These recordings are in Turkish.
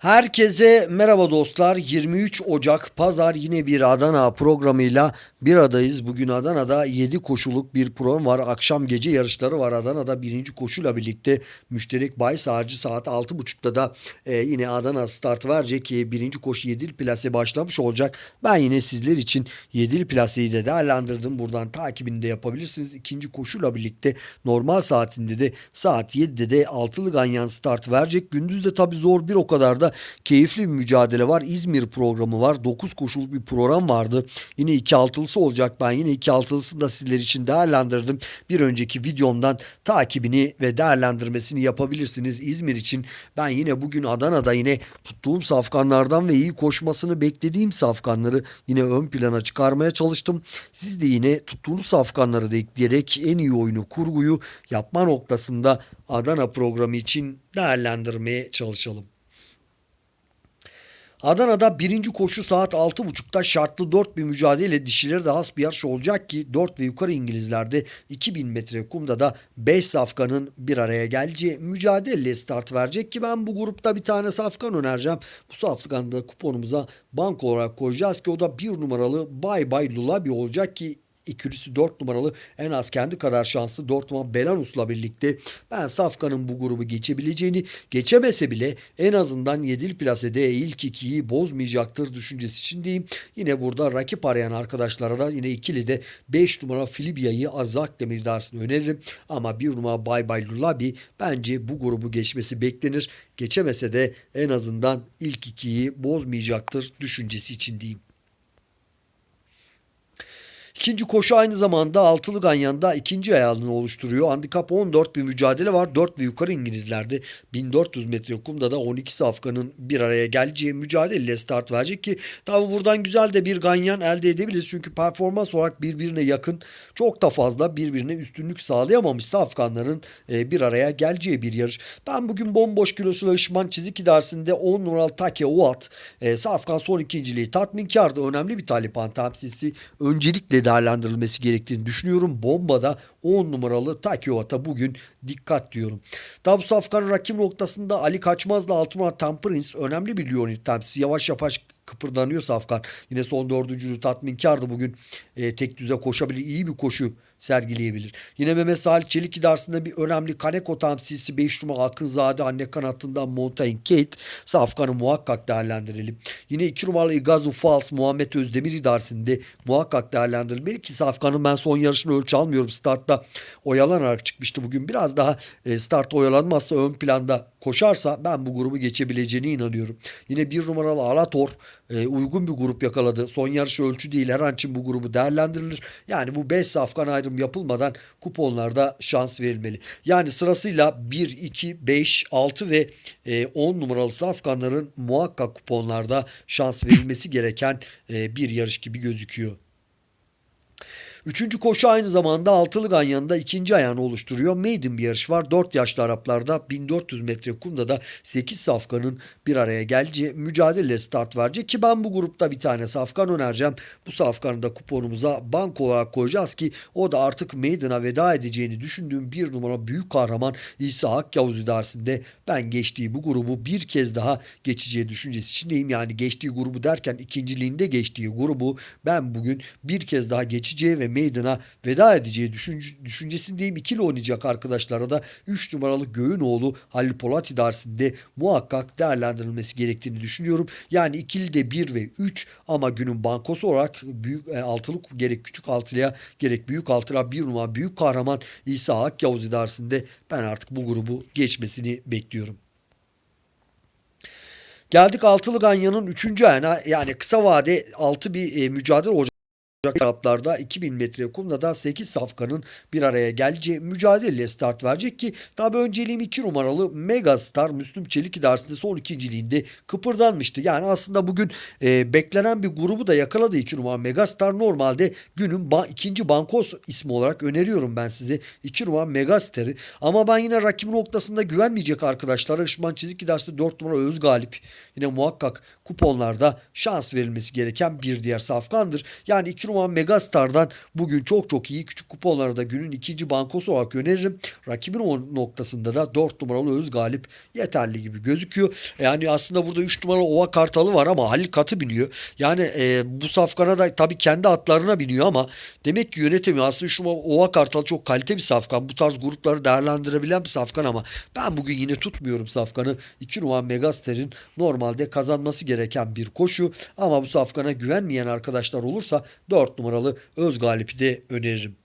Herkese merhaba dostlar. 23 Ocak Pazar yine bir Adana programıyla bir adayız. Bugün Adana'da 7 koşuluk bir program var. Akşam gece yarışları var Adana'da. Birinci koşuyla birlikte müşterek bahis harcı saat 6.30'da da e, yine Adana start verecek. ki birinci koşu 7'li plase başlamış olacak. Ben yine sizler için 7'li plaseyi de değerlendirdim. Buradan takibini de yapabilirsiniz. İkinci koşuyla birlikte normal saatinde de saat 7'de de altılı ganyan start verecek. Gündüz de tabii zor bir o kadar da keyifli bir mücadele var. İzmir programı var. 9 koşuluk bir program vardı. Yine 2 altılısı olacak. Ben yine 2 altılısını da sizler için değerlendirdim. Bir önceki videomdan takibini ve değerlendirmesini yapabilirsiniz. İzmir için ben yine bugün Adana'da yine tuttuğum safkanlardan ve iyi koşmasını beklediğim safkanları yine ön plana çıkarmaya çalıştım. Siz de yine tuttuğunuz safkanları da ekleyerek en iyi oyunu kurguyu yapma noktasında Adana programı için değerlendirmeye çalışalım. Adana'da birinci koşu saat 6.30'da şartlı 4 bir mücadele dişileri de has bir yarış olacak ki 4 ve yukarı İngilizlerde 2000 metre kumda da 5 safkanın bir araya geleceği mücadele start verecek ki ben bu grupta bir tane safkan önereceğim. Bu safkanı da kuponumuza bank olarak koyacağız ki o da bir numaralı Bay Bay Lulabi olacak ki ikilisi 4 numaralı en az kendi kadar şanslı 4 numaralı Belarus'la birlikte ben Safkan'ın bu grubu geçebileceğini geçemese bile en azından 7'li plasede ilk ikiyi bozmayacaktır düşüncesi içindeyim. Yine burada rakip arayan arkadaşlara da yine ikili de 5 numara Filibia'yı Azak Demir dersini öneririm. Ama 1 numara Bay Bay Lulabi bence bu grubu geçmesi beklenir. Geçemese de en azından ilk ikiyi bozmayacaktır düşüncesi içindeyim. İkinci koşu aynı zamanda altılı ganyanda ikinci ayağını oluşturuyor. Handikap 14 bir mücadele var. 4 ve yukarı İngilizlerde 1400 metre kumda da 12 safkanın bir araya geleceği mücadeleyle start verecek ki tabi buradan güzel de bir ganyan elde edebiliriz. Çünkü performans olarak birbirine yakın çok da fazla birbirine üstünlük sağlayamamış safkanların e, bir araya geleceği bir yarış. Ben bugün bomboş kilosuyla ışman çizik idaresinde 10 numaralı Take Uat e, safkan son ikinciliği tatminkardı. Önemli bir Taliban temsilcisi. Öncelikle değerlendirilmesi gerektiğini düşünüyorum. Bombada 10 numaralı Takiovata bugün dikkat diyorum. Tabi Safkan rakip noktasında Ali Kaçmaz'la 6 numaralı Tamprince önemli bir Leonid temsilcisi. Yavaş yavaş kıpırdanıyor Safkan. Yine son dördüncülü tatminkardı bugün. E, tek düze koşabilir. iyi bir koşu sergileyebilir. Yine Mehmet Salih Çelik idaresinde bir önemli Kaneko temsilcisi 5 numara Akınzade anne kanatından Montaigne Kate Safkan'ı muhakkak değerlendirelim. Yine 2 numaralı Igazu Fals Muhammed Özdemir idaresinde muhakkak değerlendirilmeli ki Safkan'ın ben son yarışını ölçü almıyorum. Startta oyalanarak çıkmıştı bugün. Biraz daha e, startta oyalanmazsa ön planda koşarsa ben bu grubu geçebileceğine inanıyorum. Yine bir numaralı Alator e, uygun bir grup yakaladı. Son yarış ölçü değil her an için bu grubu değerlendirilir. Yani bu 5 safkan ayrım yapılmadan kuponlarda şans verilmeli. Yani sırasıyla 1, 2, 5, 6 ve e, 10 numaralı safkanların muhakkak kuponlarda şans verilmesi gereken e, bir yarış gibi gözüküyor. Üçüncü koşu aynı zamanda altılı ganyanında ikinci ayağını oluşturuyor. Maiden bir yarış var. 4 yaşlı Araplarda 1400 metre kumda da 8 safkanın bir araya geleceği mücadele start verecek ki ben bu grupta bir tane safkan önereceğim. Bu safkanı da kuponumuza bank olarak koyacağız ki o da artık Maiden'a veda edeceğini düşündüğüm bir numara büyük kahraman İsa Hak Yavuz idaresinde ben geçtiği bu grubu bir kez daha geçeceği düşüncesi içindeyim. Yani geçtiği grubu derken ikinciliğinde geçtiği grubu ben bugün bir kez daha geçeceği ve Maiden'a veda edeceği düşünce, düşüncesindeyim. İkili oynayacak arkadaşlara da 3 numaralı Göğünoğlu Halil Polat idaresinde muhakkak değerlendirilmesi gerektiğini düşünüyorum. Yani ikili de 1 ve 3 ama günün bankosu olarak büyük e, altılık gerek küçük altılıya gerek büyük altılığa bir numara büyük kahraman İsa Ak Yavuz idaresinde ben artık bu grubu geçmesini bekliyorum. Geldik altılı ganyanın 3. ayağına yani kısa vade 6 bir e, mücadele olacak. Araplarda 2000 metre kumda da 8 safkanın bir araya geleceği mücadeleyle start verecek ki tabi önceliğim 2 numaralı Megastar Müslüm Çelik idaresinde son ikinciliğinde kıpırdanmıştı. Yani aslında bugün e, beklenen bir grubu da yakaladı 2 numara Megastar. Normalde günün ba ikinci bankos ismi olarak öneriyorum ben size 2 numara Megastar'ı. Ama ben yine rakip noktasında güvenmeyecek arkadaşlara Işman Çizik idaresinde 4 numara Öz Galip yine muhakkak kuponlarda şans verilmesi gereken bir diğer safkandır. Yani 2 numara Megastar'dan bugün çok çok iyi küçük kuponlara da günün ikinci bankosu olarak öneririm. Rakibin o noktasında da 4 numaralı Öz Galip yeterli gibi gözüküyor. Yani aslında burada 3 numaralı Ova Kartalı var ama Halil Katı biniyor. Yani e, bu safkana da tabii kendi atlarına biniyor ama demek ki yönetemiyor. Aslında 3 numaralı Ova Kartalı çok kalite bir safkan. Bu tarz grupları değerlendirebilen bir safkan ama ben bugün yine tutmuyorum safkanı. 2 numara Megastar'ın normalde kazanması gereken bir koşu ama bu safkana güvenmeyen arkadaşlar olursa 4 numaralı Öz Galip'i de öneririm.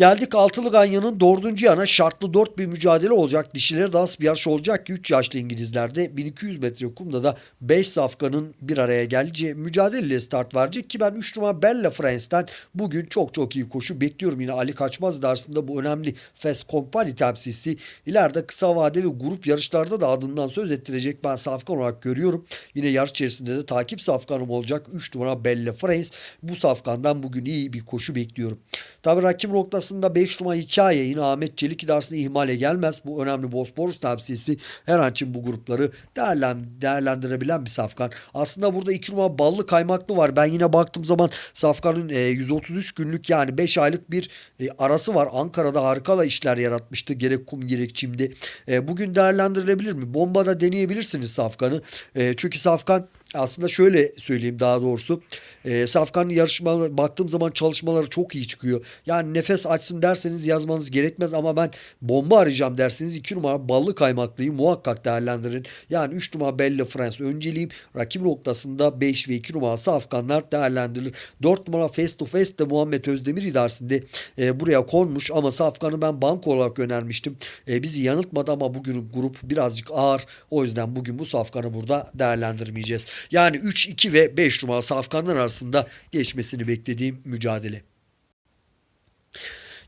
Geldik Altılı Ganyan'ın dördüncü yana şartlı 4 bir mücadele olacak. Dişileri daha bir yarış olacak ki 3 yaşlı İngilizlerde 1200 metre kumda da 5 safkanın bir araya geleceği mücadeleyle start verecek ki ben 3 numara Bella France'den bugün çok çok iyi koşu bekliyorum. Yine Ali Kaçmaz dersinde bu önemli Fast Company temsilcisi ileride kısa vade ve grup yarışlarda da adından söz ettirecek ben safkan olarak görüyorum. Yine yarış içerisinde de takip safkanım olacak 3 numara Bella France. Bu safkandan bugün iyi bir koşu bekliyorum. Tabi rakip noktasında 5 numara hikaye yine Ahmet Çelik idaresinde ihmale gelmez. Bu önemli Bosporus temsilcisi her an için bu grupları değerlen, değerlendirebilen bir safkan. Aslında burada 2 numara ballı kaymaklı var. Ben yine baktığım zaman safkanın e, 133 günlük yani 5 aylık bir e, arası var. Ankara'da harika da işler yaratmıştı. Gerek kum gerek çimdi. E, bugün değerlendirilebilir mi? Bombada deneyebilirsiniz safkanı. E, çünkü safkan aslında şöyle söyleyeyim daha doğrusu. E, Safkan'ın yarışma baktığım zaman çalışmaları çok iyi çıkıyor. Yani nefes açsın derseniz yazmanız gerekmez ama ben bomba arayacağım derseniz 2 numara ballı kaymaklıyı muhakkak değerlendirin. Yani 3 numara Belle France önceliğim. Rakip noktasında 5 ve 2 numara Safkanlar değerlendirilir. 4 numara Face to Face de Muhammed Özdemir idaresinde e, buraya konmuş ama Safkan'ı ben banko olarak önermiştim. E, bizi yanıltmadı ama bugün grup birazcık ağır. O yüzden bugün bu Safkan'ı burada değerlendirmeyeceğiz. Yani 3, 2 ve 5 numara Safkanlar arasında geçmesini beklediğim mücadele.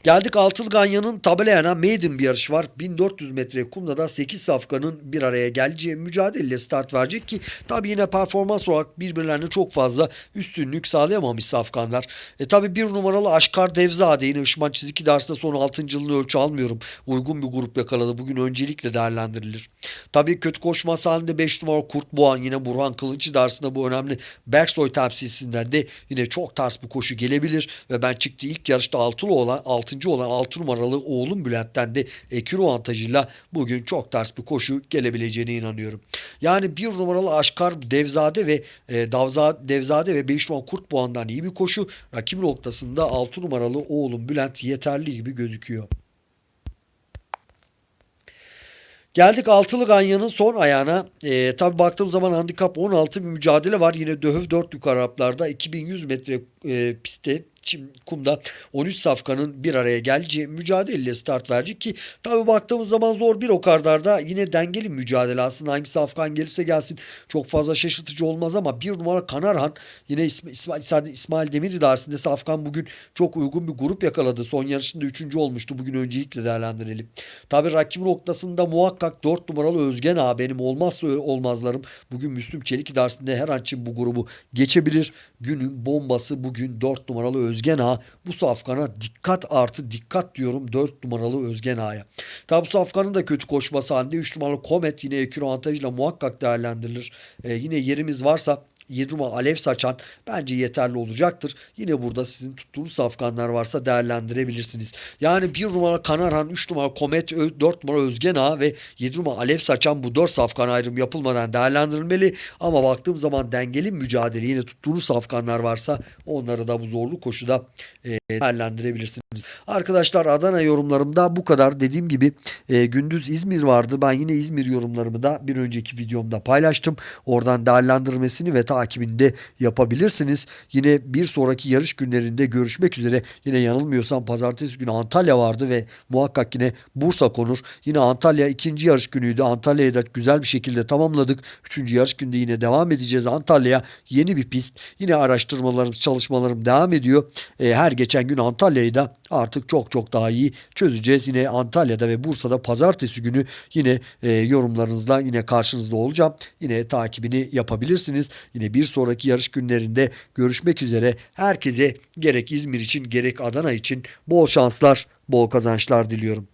Geldik Altılı Ganyan'ın tabelayana maiden bir yarış var. 1400 metre kumda da 8 safkanın bir araya geleceği mücadeleyle start verecek ki tabi yine performans olarak birbirlerine çok fazla üstünlük sağlayamamış safkanlar. E tabi bir numaralı Aşkar Devzade yine Işman Çiziki dersinde son 6. yılını ölçü almıyorum. Uygun bir grup yakaladı. Bugün öncelikle değerlendirilir. Tabi kötü koşması halinde 5 numara Kurt Boğan yine Burhan Kılıççı dersinde bu önemli Berksoy temsilcisinden de yine çok ters bir koşu gelebilir ve ben çıktı ilk yarışta altılı olan 6. olan 6 numaralı oğlum Bülent'ten de ekür avantajıyla bugün çok ters bir koşu gelebileceğine inanıyorum. Yani bir numaralı Aşkar Devzade ve e, Davza, Devzade ve 5 numaralı Kurt Boğan'dan iyi bir koşu. Rakip noktasında 6 numaralı oğlum Bülent yeterli gibi gözüküyor. Geldik Altılı Ganyan'ın son ayağına. E, tabi baktığım zaman handikap 16 bir mücadele var. Yine döhöv 4 yukarı Araplarda 2100 metre e, pistte çim, kumda 13 safkanın bir araya geleceği mücadeleyle start verecek ki tabi baktığımız zaman zor bir okardarda yine dengeli mücadele aslında hangi safkan gelirse gelsin çok fazla şaşırtıcı olmaz ama bir numara Kanarhan yine İsmail, İsmail, İsmail Demir idaresinde safkan bugün çok uygun bir grup yakaladı. Son yarışında 3. olmuştu. Bugün öncelikle değerlendirelim. Tabi rakip noktasında muhakkak 4 numaralı Özgen ağa benim olmazsa olmazlarım. Bugün Müslüm Çelik idaresinde her an için bu grubu geçebilir. Günün bombası bugün 4 numaralı Özgen Özgen Ağa bu safkana dikkat artı dikkat diyorum 4 numaralı Özgen Ağa'ya. Tabi bu safkanın da kötü koşması halinde 3 numaralı Komet yine ekür avantajıyla muhakkak değerlendirilir. Ee, yine yerimiz varsa 7 numara alev saçan bence yeterli olacaktır. Yine burada sizin tuttuğunuz safkanlar varsa değerlendirebilirsiniz. Yani 1 numara Kanarhan, 3 numara Komet, 4 numara Özgen Ağa ve 7 numara alev saçan bu 4 safkan ayrım yapılmadan değerlendirilmeli. Ama baktığım zaman dengeli mücadele yine tuttuğunuz safkanlar varsa onları da bu zorlu koşuda e, değerlendirebilirsiniz. Arkadaşlar Adana yorumlarımda bu kadar. Dediğim gibi e, gündüz İzmir vardı. Ben yine İzmir yorumlarımı da bir önceki videomda paylaştım. Oradan değerlendirmesini ve takibinde yapabilirsiniz. Yine bir sonraki yarış günlerinde görüşmek üzere. Yine yanılmıyorsam pazartesi günü Antalya vardı ve muhakkak yine Bursa konur. Yine Antalya ikinci yarış günüydü. Antalya'yı da güzel bir şekilde tamamladık. Üçüncü yarış günde yine devam edeceğiz. Antalya yeni bir pist. Yine araştırmalarım, çalışmalarım devam ediyor. E, her geçen gün Antalya'yı da artık çok çok daha iyi çözeceğiz. Yine Antalya'da ve Bursa'da pazartesi günü yine e, yorumlarınızla yine karşınızda olacağım. Yine takibini yapabilirsiniz. Yine bir sonraki yarış günlerinde görüşmek üzere. Herkese gerek İzmir için gerek Adana için bol şanslar, bol kazançlar diliyorum.